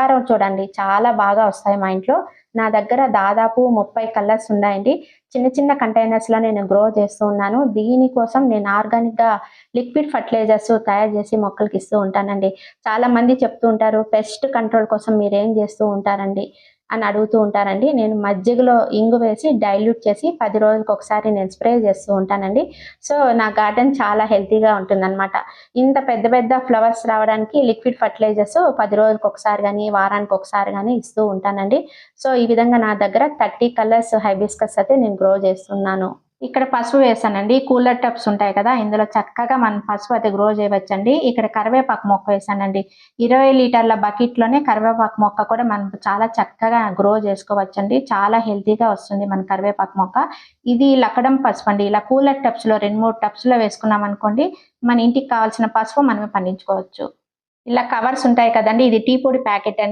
కారం చూడండి చాలా బాగా వస్తాయి మా ఇంట్లో. నా దగ్గర దాదాపు ముప్పై కలర్స్ ఉన్నాయండి. చిన్న చిన్న కంటైనర్స్లో నేను గ్రో చేస్తూ ఉన్నాను. దీనికోసం నేను ఆర్గానిక్గా లిక్విడ్ ఫర్టిలైజర్స్ తయారు చేసి మొక్కలకి ఇస్తూ ఉంటానండి. చాలామంది చెప్తూ ఉంటారు పెస్ట్ కంట్రోల్ కోసం మీరు ఏం చేస్తూ ఉంటారండి? అని అడుగుతూ ఉంటారండి నేను మజ్జిగలో ఇంగు వేసి డైల్యూట్ చేసి పది రోజులకు ఒకసారి నేను స్ప్రే చేస్తూ ఉంటానండి. సో నా గార్డెన్ చాలా హెల్తీగా ఉంటుందన్నమాట. ఇంత పెద్ద పెద్ద ఫ్లవర్స్ రావడానికి లిక్విడ్ ఫర్టిలైజర్స్ పది రోజులకు ఒకసారి కానీ వారానికి ఒకసారి కానీ ఇస్తూ ఉంటానండి. సో ఈ విధంగా నా దగ్గర థర్టీ కలర్స్ హైబిస్కస్ అయితే నేను గ్రో చేస్తున్నాను. ఇక్కడ పసుపు వేసానండి. కూలర్ టబ్స్ ఉంటాయి కదా ఇందులో చక్కగా మనం పసుపు అయితే గ్రో చేయవచ్చండి. ఇక్కడ కరివేపాకు మొక్క వేసానండి. ఇరవై లీటర్ల బకెట్లోనే కరివేపాకు మొక్క కూడా మనం చాలా చక్కగా గ్రో చేసుకోవచ్చండి. చాలా హెల్తీగా వస్తుంది మన కరివేపాకు మొక్క. ఇది లక్కడం పసుపు అండి. ఇలా కూలర్ టబ్స్లో రెండు మూడు టబ్స్లో వేసుకున్నాం అనుకోండి మన ఇంటికి కావాల్సిన పసుపు మనమే పండించుకోవచ్చు. ఇలా కవర్స్ ఉంటాయి కదండి ఇది టీ పొడి ప్యాకెట్ అండి.